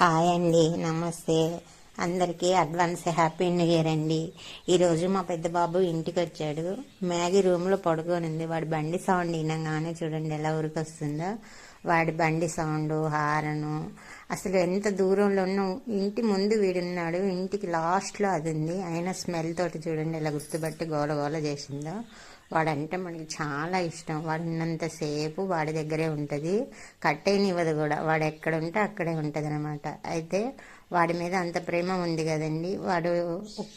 Hi అండి నమస్తే. అందరికీ అడ్వాన్స్ హ్యాపీ న్యూ ఇయర్ అండి. ఈరోజు మా పెద్ద బాబు ఇంటికి వచ్చాడు మ్యాగీ రూమ్లో పడుకొని ఉంది వాడి బండి సౌండ్ వినగానే చూడండి ఎలా ఉరికొస్తుందో వాడి బండి సౌండ్ హారను. అసలు ఎంత దూరంలో ఉన్న ఇంటి ముందు వీడున్నాడు. ఇంటికి లాస్ట్లో అది ఉంది అయినా స్మెల్ తోటి చూడండి ఎలా గుర్తుపట్టి గోల గోల చేసిందో. వాడంటే మనకి చాలా ఇష్టం. వాడినంతసేపు వాడి దగ్గరే ఉంటుంది. కట్టేనివ్వదు కూడా. వాడు ఎక్కడ ఉంటే అక్కడే ఉంటుంది అనమాట అయితే వాడి మీద అంత ప్రేమ ఉంది కదండి. వాడు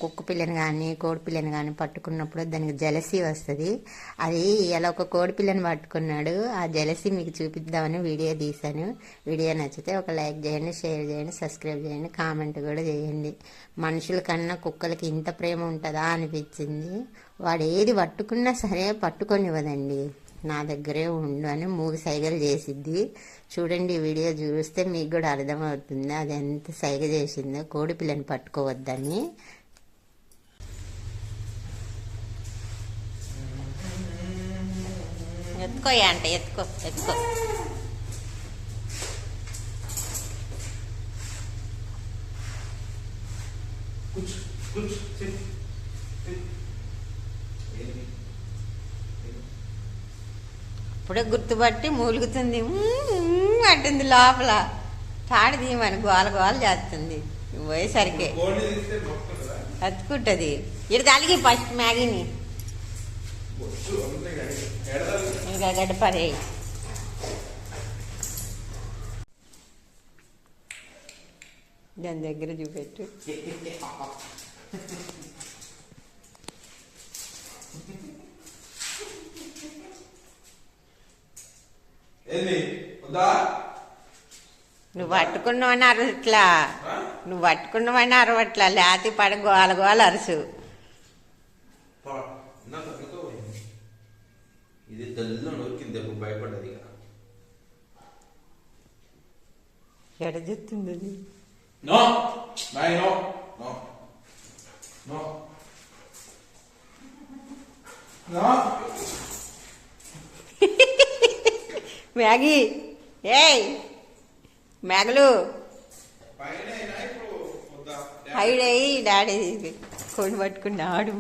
కుక్క పిల్లని కానీ కోడి పిల్లని కానీ పట్టుకున్నప్పుడు దానికి జలసి వస్తుంది. అది ఇలా ఒక కోడి పిల్లని పట్టుకున్నాడు. ఆ జలసి మీకు చూపిద్దామని వీడియో తీశాను. వీడియో నచ్చితే ఒక లైక్ చేయండి షేర్ చేయండి సబ్స్క్రైబ్ చేయండి కామెంట్ కూడా చేయండి. మనుషుల కన్నా కుక్కలకి ఇంత ప్రేమ ఉంటుందా అనిపించింది. వాడు ఏది పట్టుకున్నా సరే పట్టుకొనివ్వదండి. నా దగ్గరే ఉండు అని మూడు సైగలు చేసిద్ది చూడండి ఈ వీడియో చూస్తే మీకు కూడా అర్థమవుతుంది అది ఎంత సైగ చేసిందో కోడి పిల్లని పట్టుకోవద్దని ఎత్తుకోయా అంటే ఎత్తుకో ఎత్తుకో कुछ कुछ सिर्फ ఇప్పుడే గుర్తుపట్టి మూలుగుతుంది. అంటుంది లోపల. తాడి తీయమని గోల గోల చేస్తుంది. పోయేసరికి. అతుకుంటుంది ఇటు తలిగి ఫస్ట్ మ్యాగీని. ఇంకా గడ్డపడే. దాని దగ్గర చూపెట్టు. ఏంది? వద్దా నువ్వు పట్టుకున్నావని అరవట్లా? నువ్వు పట్టుకున్నావని అరవట్లా. లేకపోతే పడ గోల గోల అరుసు. ఇది తెల్ల నొక్కింది అప్పుడు భయపడ్డది. ఎడ చెప్తుంది నో! No no Maggi. ఏయ్ మ్యాగలు. హైడ్ అయ్యి డాడీ కొని పట్టుకున్నా ఆడు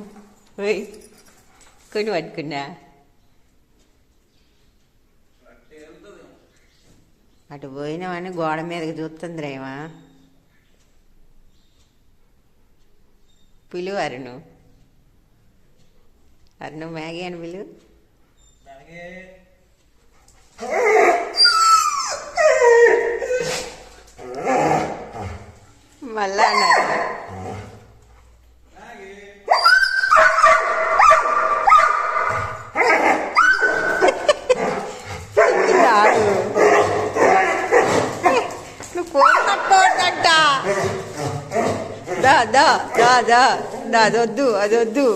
ఓయ్ కొని పట్టుకున్నా. అటు పోయినామని గోడ మీదకి చూస్తుంది రేమా పిలు అరుణు. అరుణు మ్యాగీ అని పిలు. మళ్ళా అన్నాడు. నువ్వు దా దా దా దా దా అదొద్దు అదొద్దు.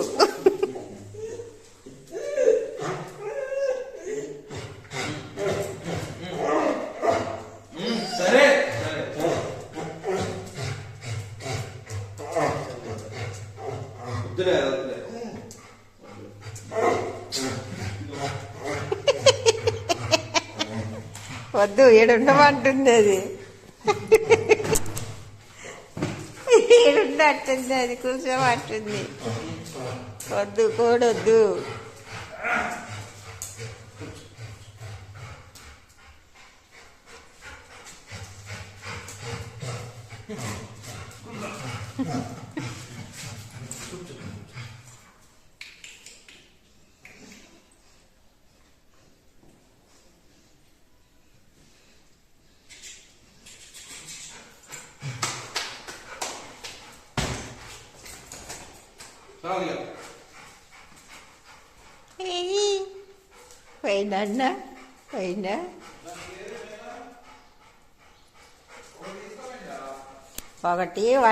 వద్దులే వద్దులే వద్దు ఏడుండమంటుంది అది. ఏడుండట్టుంది అది కూర్చోమంటుంది. వద్దు కోడొద్దు. చాలు ఇక. పోయిందన్నా పోయిందా ఒకటి వాళ్ళ